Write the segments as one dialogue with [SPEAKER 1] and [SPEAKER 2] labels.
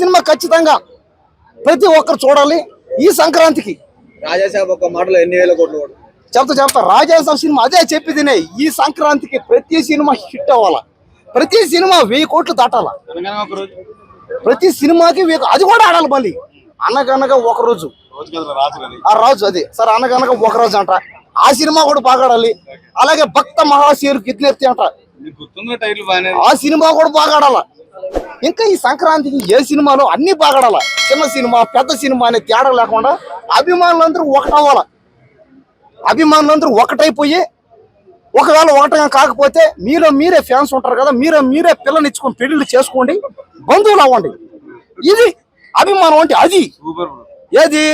[SPEAKER 1] Cinema ఖచ్చితంగా ప్రతి ఒక్కరు చూడాలి ఈ సంక్రాంతికి.
[SPEAKER 2] రాజాసాబ్ ఒక మాటలో ఎన్ని వేల కోట్లు కొడు.
[SPEAKER 1] చెప్తా చెప్తా. రాజాసాబ్ సినిమా అదే చెప్పిదినే ఈ సంక్రాంతికి ప్రతి సినిమా హిట్ అవ్వాలా? ప్రతి సినిమా వెయ్యి కోట్లు దాటాల?
[SPEAKER 2] అనగానే ఒక రోజు.
[SPEAKER 1] ప్రతి సినిమాకి వెయ్యి అది కూడా ఆడాలి మళ్ళీ. అనగనగా ఒక రోజు. ఆ రాజు అది. సరే అనగనగా ఒక రోజు అంట. ఆ సినిమా కూడా బాగా ఆడాలి. అలాగే భక్త మహాశీరు కిత్లెత్తి అంట. ఆ సినిమా కూడా బాగా ఆడాల? ఇంకా ఈ సంక్రాంతికి ఏ సినిమాలో అన్ని బాగా ఆడాల చిన్న సినిమా పెద్ద సినిమా అనే తేడా లేకుండా అభిమానులందరూ ఒకటవ్వాల? అభిమానులందరూ ఒకటైపోయి ఒకవేళ ఒకటిగా కాకపోతే మీలో మీరే ఫ్యాన్స్ ఉంటారు కదా మీరే మీరే పిల్లనిచ్చుకొని పెళ్ళిళ్ళు చేసుకోండి బంధువులు అవ్వండి. ఇది అభిమానం అంటే అది.
[SPEAKER 2] సూపర్
[SPEAKER 1] ఏది?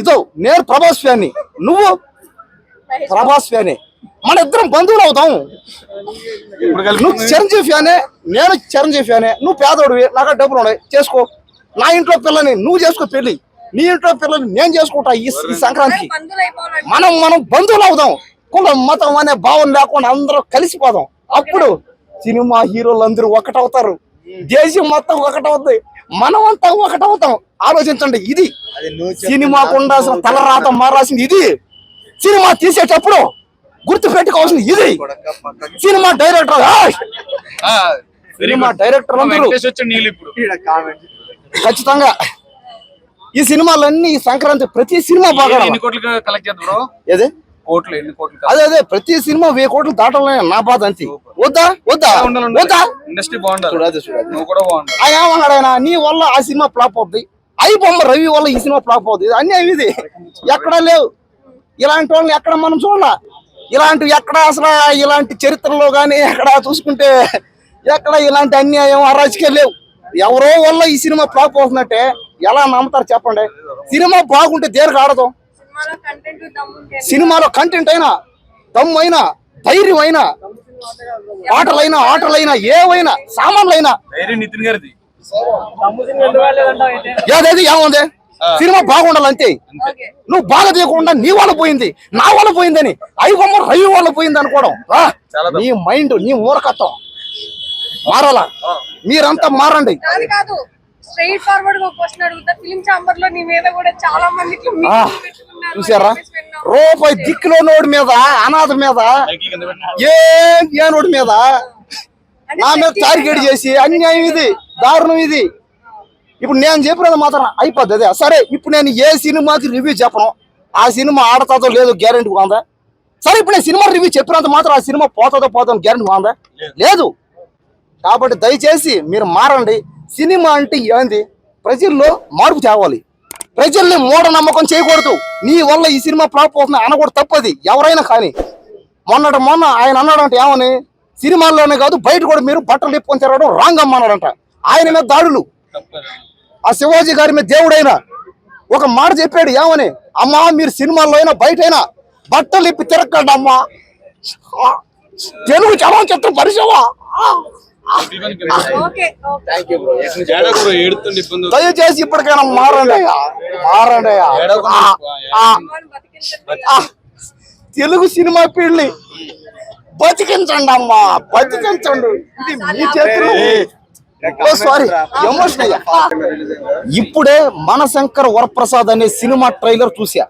[SPEAKER 1] ఇదో నేను ప్రభాస్ ఫ్యాన్ని. నువ్వు? ప్రభాస్ ఫ్యానే. మన ఇద్దరం బంధువులు అవుతాం. నువ్వు చిరంజీవి ఫ్యానే నేను చిరంజీవి ఫ్యానే నువ్వు పేదోడివి నాకు డబ్బులు ఉన్నాయి చేసుకో. నా ఇంట్లో పిల్లని నువ్వు చేసుకో పెళ్ళి నీ ఇంట్లో పిల్లని నేను చేసుకుంటా ఈ సంక్రాంతికి. మనం మనం బంధువులు అవుదాం. కులం మతం అనే భావం లేకుండా అందరూ కలిసిపోదాం అప్పుడు సినిమా హీరోలు అందరూ ఒకటవుతారు. దేశం మొత్తం ఒకటవుతాయి మనం అంతా ఒకటవుతాం. ఆలోచించండి ఇది. సినిమాకు ఉండాల్సిన తలరాత మారాల్సింది ఇది. సినిమా తీసేటప్పుడు గుర్తు పెట్టుకోవాల్సింది ఇది సినిమా డైరెక్టర్! సినిమా డైరెక్టర్ ఖచ్చితంగా. ఈ సినిమాలన్నీ ఈ సంక్రాంతి ప్రతి సినిమా బాగా
[SPEAKER 2] ఎన్ని కోట్లు కలెక్ట్ చేద్దాం బ్రో?
[SPEAKER 1] ఏదే?
[SPEAKER 2] కోట్లు ఎన్ని కోట్లు
[SPEAKER 1] అదే అదే ప్రతి సినిమా వెయ్యి కోట్లు దాటలే నా బాధ అంతే. వద్దా? వద్దా? వద్దా?
[SPEAKER 2] ఇండస్ట్రీ బాగుండాలి.
[SPEAKER 1] ఆయన ఏమన్నాడు ఆయన నీ వల్ల ఆ సినిమా ఫ్లాప్ అవుద్ది. అయి బొమ్మ రవి వల్ల ఈ సినిమా ఫ్లాప్ అవుద్ది. ఇది అన్యాయం ఇది. ఎక్కడా లేవు. ఇలాంటి వాళ్ళని ఎక్కడ మనం చూడాల? ఇలాంటి ఎక్కడ అసలు ఇలాంటి చరిత్రలో కానీ ఎక్కడ చూసుకుంటే ఎక్కడ ఇలాంటి అన్యాయం అరాజకీయం లేవు. ఎవరో వల్ల ఈ సినిమా ఫ్లాప్ అవుతున్నట్టే ఎలా నమ్ముతారు చెప్పండి? సినిమా బాగుంటే దేనికి ఆడదాం?
[SPEAKER 3] సినిమాలో కంటెంట్ దమ్ముంటే
[SPEAKER 1] సినిమాలో కంటెంట్ అయినా దమ్ము అయినా ధైర్యం అయినా పాటలైనా ఆటలైనా ఏవైనా సామాన్లైనా.
[SPEAKER 2] ధైర్యం నితిన్ గారిది.
[SPEAKER 1] ఏదేది ఏముంది? సినిమా బాగుండాలి అంతే. నువ్వు బాగా తీయకుండా నీ వల్ల పోయింది నా వల్ల పోయిందని అవి బొమ్మ రవి వల్ల పోయింది అనుకోవడం. నీ మైండ్ నీ మూర్ఖత్వం. మారాలా? మీరంతా మారండి.
[SPEAKER 3] కాదు కాదు స్ట్రైట్ ఫార్వర్డ్గా క్వశ్చన్ అడుగుతా. ఫిలిం చాంబర్లో నీ మీద కూడా చాలా మంది ఇట్లా
[SPEAKER 1] ఆ,
[SPEAKER 3] మీటింగ్లు పెట్టుకున్నారు. అని
[SPEAKER 1] చూసారా. రూపాయి దిక్కులో నోడి మీద అనాథ మీద ఏం ఏ నోడి మీద? నా మీద టార్గెట్ చేసి అన్యాయం ఇది దారుణం ఇది. ఇప్పుడు నేను చెప్పినది మాత్రం అయిపోద్ది అదే. సరే ఇప్పుడు నేను ఏ సినిమాకి రివ్యూ చెప్పను ఆ సినిమా ఆడతాదో లేదో గ్యారెంటీ ఉందా? సరే ఇప్పుడు నేను సినిమా రివ్యూ చెప్పినంత మాత్రం ఆ సినిమా పోతుందో పోతుందో గ్యారెంటీ ఉందా? లేదు. కాబట్టి దయచేసి మీరు మారండి. సినిమా అంటే ఏంది? ప్రజల్లో మార్పు తేవాలి. ప్రజల్ని మూఢనమ్మకం చేయకూడదు. నీ వల్ల ఈ సినిమా ఫ్లాప్ అవుతుంది అనకూడదు తప్పది. ఎవరైనా కానీ. మొన్నటి మొన్న ఆయన అన్నాడంట ఏమని? సినిమాల్లోనే కాదు బయట కూడా మీరు బట్టలు ఇప్పుకొని తిరగడం రాంగ్ అమ్మన్నాడంట. ఆయన మీద దాడులు. ఆ శివాజీ గారి మీద దేవుడైనా ఒక మాట చెప్పాడు ఏమని? అమ్మా మీరు సినిమాల్లో అయినా బయట అయినా బట్టలు ఇప్పి తిరగండి అమ్మా. తెలుగు చలనచిత్ర పరిశ్రమ. దయచేసి ఇప్పటికైనా మారండి అయ్యా. మారండి తెలుగు సినిమా పెళ్ళి బతికించండి అమ్మా. బతికించండి. ఇది మీ చేతిలో ఓ సారీ ఎమోషన్ అయ్యా. ఇప్పుడే మనశంకర్ వరప్రసాద్ అనే సినిమా ట్రైలర్ చూసా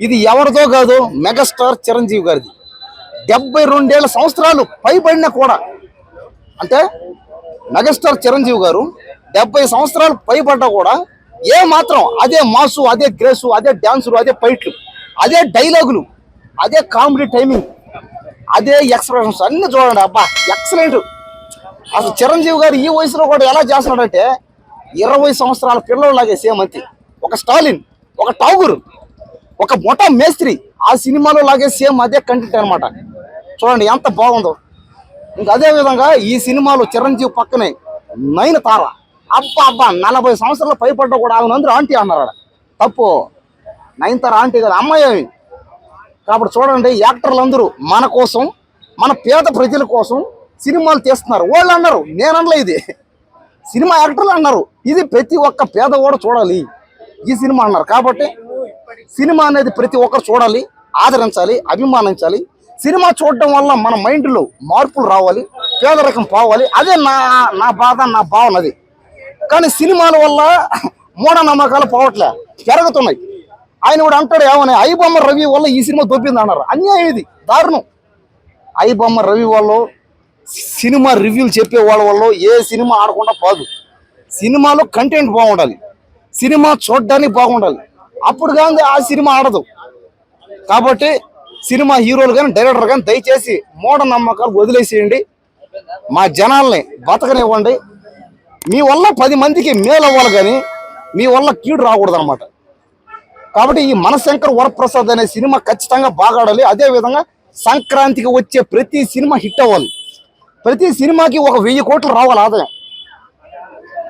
[SPEAKER 1] ఇది ఎవరిదో కాదు మెగాస్టార్ చిరంజీవి గారిది. డెబ్బై రెండేళ్ళ సంవత్సరాలు పైబడిన కూడా. అంటే మెగాస్టార్ చిరంజీవి గారు డెబ్బై సంవత్సరాలు పైబడ్డా కూడా. ఏ మాత్రం అదే మాసు అదే గ్రేసు అదే డ్యాన్సులు అదే పైట్లు అదే డైలాగులు అదే కామెడీ టైమింగ్ అదే ఎక్స్ప్రెషన్స్ అన్ని చూడండి అబ్బా. ఎక్సలెంట్. అసలు చిరంజీవి గారు ఈ వయసులో కూడా ఎలా చేస్తున్నాడంటే ఇరవై సంవత్సరాల పిల్లలాగే సేమ్ అంతే. ఒక స్టాలిన్ ఒక టాగూర్ ఒక మొటా మేస్త్రి ఆ సినిమాలో లాగే సేమ్ అదే కంటెంట్ అనమాట చూడండి ఎంత బాగుందో. ఇంకా అదే విధంగా ఈ సినిమాలో చిరంజీవి పక్కనే నైన్ తార అబ్బా అబ్బా నలభై సంవత్సరాలు పైపడ్డ కూడా ఆమె అందరూ ఆంటీ అన్నారు తప్పు. నైన్ తార ఆంటీ కదా అమ్మాయి కాబట్టి చూడండి యాక్టర్లు అందరూ మన కోసం మన పేద ప్రజల కోసం సినిమాలు తీస్తున్నారు. వాళ్ళు అన్నారు నేను ఇది. సినిమా యాక్టర్లు అన్నారు ఇది ప్రతి ఒక్క పేద కూడా చూడాలి. ఈ సినిమా అన్నారు. కాబట్టి సినిమా అనేది ప్రతి ఒక్కరు చూడాలి ఆదరించాలి అభిమానించాలి. సినిమా చూడటం వల్ల మన మైండ్లో మార్పులు రావాలి పేదరికం పోవాలి. అదే నా నా బాధ నా భావన అది. కానీ సినిమాల వల్ల మూఢనమ్మకాలు పోవట్లే పెరుగుతున్నాయి ఆయన కూడా అంటాడు ఏమని? ఐబొమ్మ రవి వల్ల ఈ సినిమా దొబ్బింది అన్నారు. అన్యాయం ఇది దారుణం. ఐబొమ్మ రవి వల్ల సినిమా రివ్యూలు చెప్పే వాళ్ళ వల్ల ఏ సినిమా ఆడకుండా పోదు. సినిమాలో కంటెంట్ బాగుండాలి. సినిమా చూడడానికి బాగుండాలి. అప్పుడు కానీ ఆ సినిమా ఆడదు. కాబట్టి సినిమా హీరోలు కానీ డైరెక్టర్ కానీ దయచేసి మూఢ నమ్మకాలు వదిలేసేయండి. మా జనాల్ని బతకనివ్వండి. మీ వల్ల పది మందికి మేలు అవ్వాలి కానీ మీ వల్ల కీడు రాకూడదు అనమాట కాబట్టి ఈ మనశంకర్ వరప్రసాద్ అనే సినిమా ఖచ్చితంగా బాగా ఆడాలి. అదేవిధంగా సంక్రాంతికి వచ్చే ప్రతి సినిమా హిట్ అవ్వాలి. ప్రతి సినిమాకి ఒక వెయ్యి కోట్లు రావాలి ఆదాయం.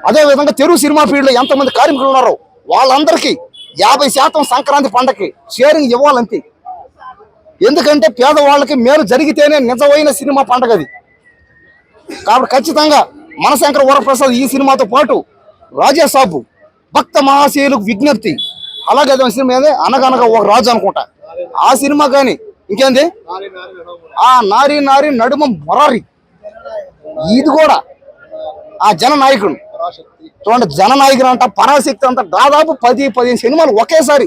[SPEAKER 1] అదేవిధంగా తెలుగు సినిమా ఫీల్డ్లో ఎంతమంది కార్మికులు ఉన్నారో వాళ్ళందరికీ యాభై శాతం సంక్రాంతి పండగకి షేరింగ్ ఇవ్వాలంతే. ఎందుకంటే పేదవాళ్ళకి మేలు జరిగితేనే నిజమైన సినిమా పండగ అది. కాబట్టి ఖచ్చితంగా మనశంకర వరప్రసాద్ ఈ సినిమాతో పాటు రాజాసాబు భక్త మహాశయులకు విజ్ఞప్తి. అలాగే అదే సినిమా ఏది? అనగనగా ఒక రాజు అనుకుంటా. ఆ సినిమా కానీ ఇంకేంది? ఆ నారీ నారి నడుమ మొరారి. ఇది కూడా ఆ జననాయకుడు చూడండి జననాయకుడు అంట పరాశక్తి అంట దాదాపు పది పదిహేను సినిమాలు ఒకేసారి.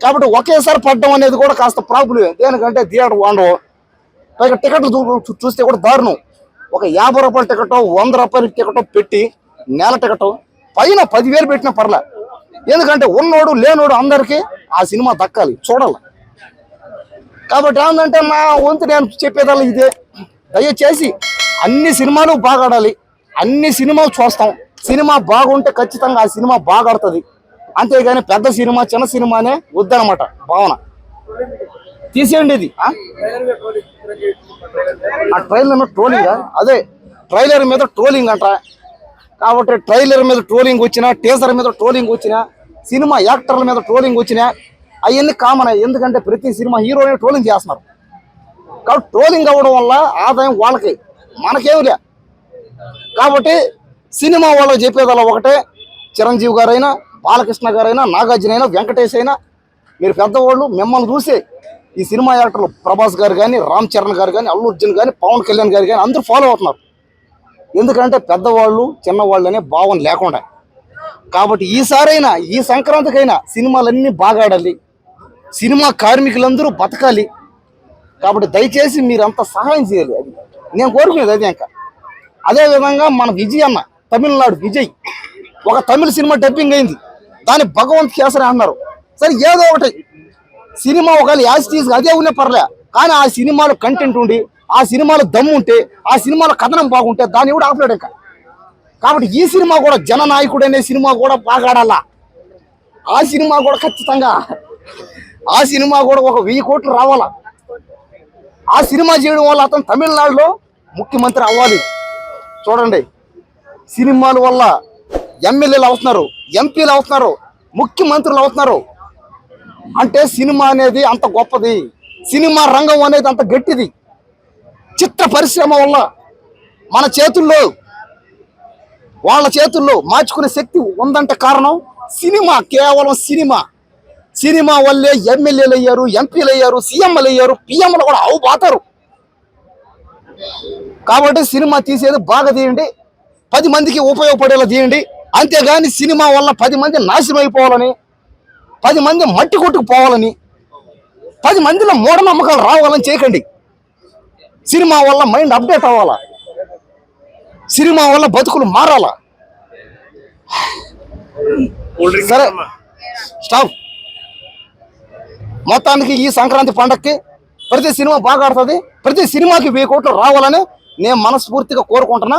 [SPEAKER 1] కాబట్టి ఒకేసారి పడ్డం అనేది కూడా కాస్త ప్రాబ్లం. దేనికంటే థియేటర్ వండవు పైగా టికెట్లు చూస్తే కూడా దారుణం. ఒక యాభై రూపాయల టికెట్ వంద రూపాయల టికెట్ పెట్టి నెల టికెట్ పైన పదివేలు పెట్టినా పర్లే. ఎందుకంటే ఉన్నోడు లేనోడు అందరికీ ఆ సినిమా దక్కాలి చూడాలి. కాబట్టి ఏంటంటే నా వంతు నేను చెప్పేదాన్ని ఇదే. దయచేసి అన్ని సినిమాలు బాగా ఆడాలి అన్ని సినిమాలు చూస్తాం. సినిమా బాగుంటే ఖచ్చితంగా ఆ సినిమా బాగా ఆడుతుంది అంతేగాని పెద్ద సినిమా చిన్న సినిమానే వద్దనమాట భావన. తీసేయండి ఇది. ఆ? ట్రైలర్ మీద ట్రోలింగ్? అదే ట్రైలర్ మీద ట్రోలింగ్ అంట కాబట్టి ట్రైలర్ మీద ట్రోలింగ్ వచ్చినా టీజర్ మీద ట్రోలింగ్ వచ్చినా సినిమా యాక్టర్ల మీద ట్రోలింగ్ వచ్చినా అవన్నీ కామన్. ఎందుకంటే ప్రతి సినిమా హీరోని ట్రోలింగ్ చేస్తున్నారు. కాబట్టి ట్రోలింగ్ అవ్వడం వల్ల ఆదాయం వాళ్ళకి. మనకేమిలే? కాబట్టి సినిమా వాళ్ళకి చెప్పేదల్లా ఒకటే చిరంజీవి గారైనా బాలకృష్ణ గారైనా నాగార్జున అయినా వెంకటేష్ అయినా మీరు పెద్దవాళ్ళు మిమ్మల్ని చూసి ఈ సినిమా యాక్టర్లు ప్రభాస్ గారు కానీ రామ్ చరణ్ గారు కానీ అల్లు అర్జున్ కానీ పవన్ కళ్యాణ్ గారు కానీ అందరూ ఫాలో అవుతున్నారు. ఎందుకంటే పెద్దవాళ్ళు చిన్నవాళ్ళు అనే భావం లేకుండా. కాబట్టి ఈసారైనా ఈ సంక్రాంతికైనా సినిమాలన్నీ బాగా ఆడాలి. సినిమా కార్మికులందరూ బతకాలి. కాబట్టి దయచేసి మీరు అంత సహాయం చేయాలి. అది నేను కోరుకునేది అదే ఇంకా. అదే విధంగా మన విజయ్ అన్న తమిళనాడు విజయ్. ఒక తమిళ సినిమా డబ్బింగ్ అయింది. దాని భగవంత్ కేసరి అన్నారు. సరే ఏదో ఒకటి. సినిమా ఒకవేళ యాజ్ తీసి అదే ఉన్నా పర్లే. కానీ ఆ సినిమాలో కంటెంట్ ఉండి ఆ సినిమాలో దమ్ము ఉంటే ఆ సినిమాలో కథనం బాగుంటే దాన్ని కూడా ఆపలేడు ఇంకా. కాబట్టి ఈ సినిమా కూడా జననాయకుడు అనే సినిమా కూడా బాగా ఆడాలా. ఆ సినిమా కూడా ఖచ్చితంగా ఆ సినిమా కూడా ఒక వెయ్యి కోట్లు రావాలా. ఆ సినిమా చేయడం వల్ల అతను తమిళనాడులో ముఖ్యమంత్రి అవ్వాలి. చూడండి. సినిమాల వల్ల ఎమ్మెల్యేలు అవుతున్నారు ఎంపీలు అవుతున్నారు ముఖ్యమంత్రులు అవుతున్నారు. అంటే సినిమా అనేది అంత గొప్పది. సినిమా రంగం అనేది అంత గట్టిది. చిత్ర పరిశ్రమ వల్ల మన చేతుల్లో వాళ్ళ చేతుల్లో మార్చుకునే శక్తి ఉందంటే కారణం సినిమా కేవలం సినిమా. సినిమా వల్లే ఎమ్మెల్యేలు అయ్యారు ఎంపీలు అయ్యారు సీఎంలు అయ్యారు పిఎంలు కూడా అవు పోతారు కాబట్టి సినిమా తీసేది బాగా తీయండి. పది మందికి ఉపయోగపడేలా తీయండి. అంతేగాని సినిమా వల్ల పది మంది నాశనం అయిపోవాలని పది మంది మట్టి కొట్టుకుపోవాలని పది మందిలో మూఢనమ్మకాలు రావాలని చేయకండి. సినిమా వల్ల మైండ్ అప్డేట్ అవ్వాలా? సినిమా వల్ల బతుకులు మారాలా? సరే స్టాప్. మొత్తానికి ఈ సంక్రాంతి పండక్కి ప్రతి సినిమా బాగా ఆడుతుంది. ప్రతి సినిమాకి వెయ్యి కోట్లు రావాలని నేను మనస్ఫూర్తిగా కోరుకుంటున్నా.